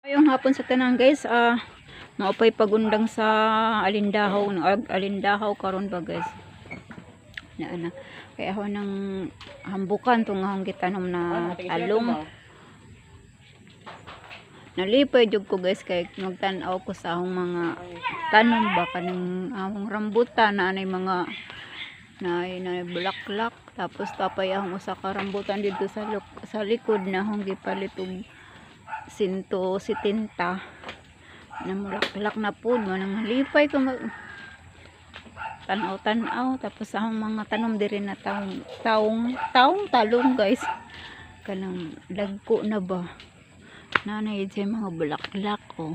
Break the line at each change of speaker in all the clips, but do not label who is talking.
Ayong hapon sa tanan guys, ah maupay pagundang sa alindahaw, ag alindahaw karon ba guys. Na ana. Kaya ako nang hambukan tong akong gitanom na talong. Nalipay jud ko guys kay magtan-aw ko sa akong mga tanom ba kanang among rambutan na anay mga na na bulaklak tapos tapay akong usa ka rambutan dito sa luk- sa likod na akong gipalit og 170 na mulaklak na po manang halipay ko mag tanaw tanaw. Tapos ang mga tanom diri na taong taong taong talong guys. Kanang dagko na ba? Nanay sa mga bulaklak oh.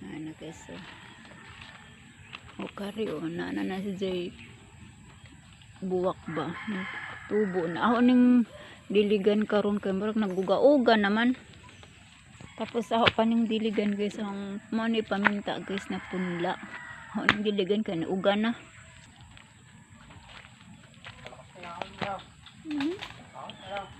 Ano guys oh. O oh. Nana na si Jay. Buwak ba? Tubo na. Ako ning diligan karon kay murag naguga-uga naman. Tapos ako pa ning diligan guys. Ang mo ni paminta guys na punla. Ako ning diligan kay uga na. Mhm.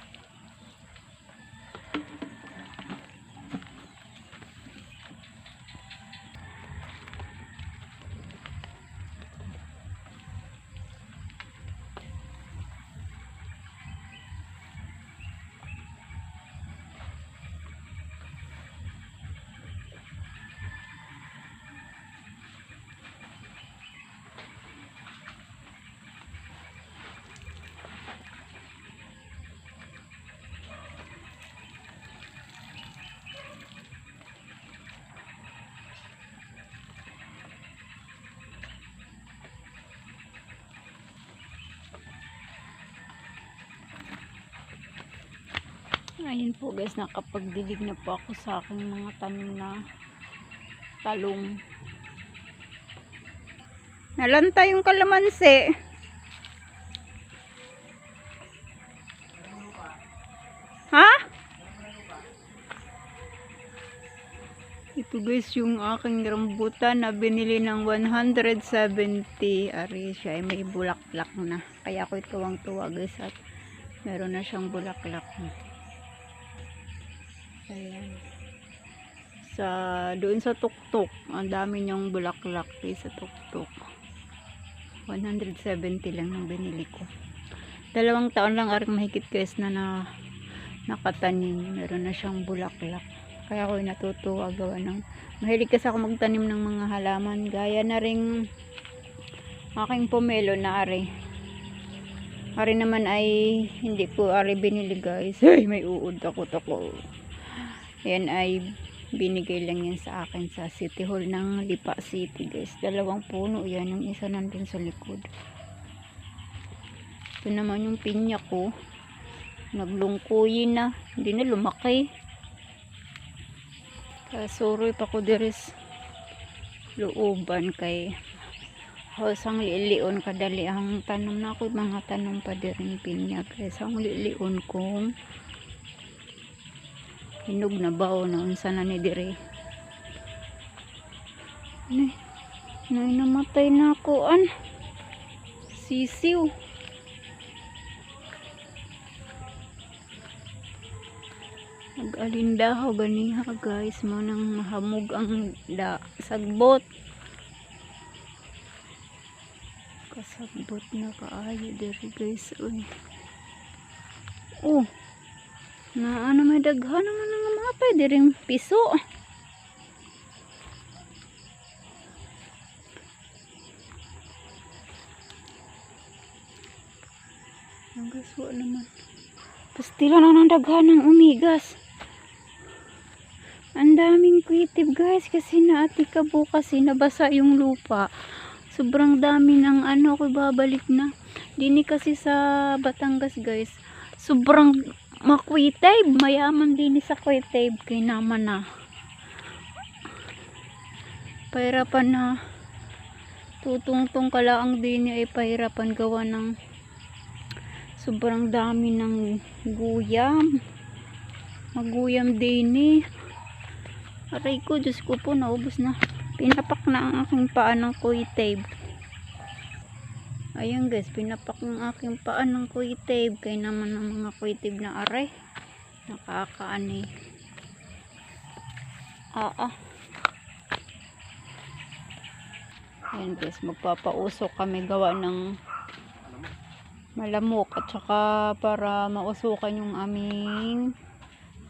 Ayun po guys, nakapagdilig na po ako sa aking mga tanim na talong. Nalanta yung kalamansi. Ha? Ito guys yung aking rambutan na binili ng 170. Ari siya ay may bulaklak na. Kaya ako tuwang tuwa guys at meron na siyang bulaklak na. Ayan. Sa doon sa tuktok, ang dami niyang bulaklak eh, sa tuktok. 170 lang ang binili ko. Dalawang taon lang aring mahigit guys na, na nakatanim. Meron na siyang bulaklak. Kaya ako natutuwa gawa ng mahilig kasi ako magtanim ng mga halaman. Gaya na ring aking pomelo na ari. Ari naman ay hindi ko ari binili guys. Ay, may uod ako tako. Yan ay binigay lang yan sa akin sa City Hall ng Lipa City guys. Dalawang puno yan. Yung isa nandun sa likod. Ito naman yung pinya ko. Naglungkuyin na. Hindi na lumaki. Kasuroy pa ko diris looban kay Hosang lilion kadali ang tanom na ako mga tanom pa din pinya guys ang lilion kong hinog na bao na unsa na ni dire ni nay namatay na ako an. Sisiw. Nag-alindahaw ganiha guys? Mo nang mahamog ang da sagbot. Kasagbot na kaayo diri guys. Uy. Oh na ano may daghan naman ng mapay diring piso. Ang gaswa naman. Pastila na ng daghan ng umigas. Ang daming kuitib guys kasi naati ka bukas eh, nabasa yung lupa. Sobrang dami ng ano ko babalik na. Dini kasi sa Batangas guys sobrang makwitib. Mayaman din sa kwitib. Kay naman na. Pahirapan na. Tutungtong ka lang din ay pahirapan gawa ng sobrang dami ng guyam. Maguyam din eh. Aray ko, Diyos ko po, naubos na. Pinapak na ang aking paa ng kuitabe. Ayan guys, pinapak ng aking paa ng kuitabe. Kaya naman ng mga kuitabe na aray. Nakakaani. Ah, ah. Ayan guys, magpapausok kami gawa ng malamok at saka para mausukan yung aming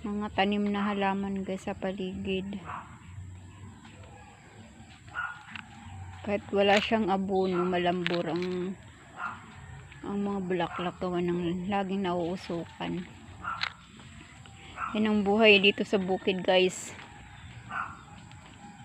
mga tanim na halaman guys sa paligid. Kahit wala siyang abono, malambur ang ang mga bulaklak gawa ng laging nauusukan. Yan ang buhay dito sa bukid guys.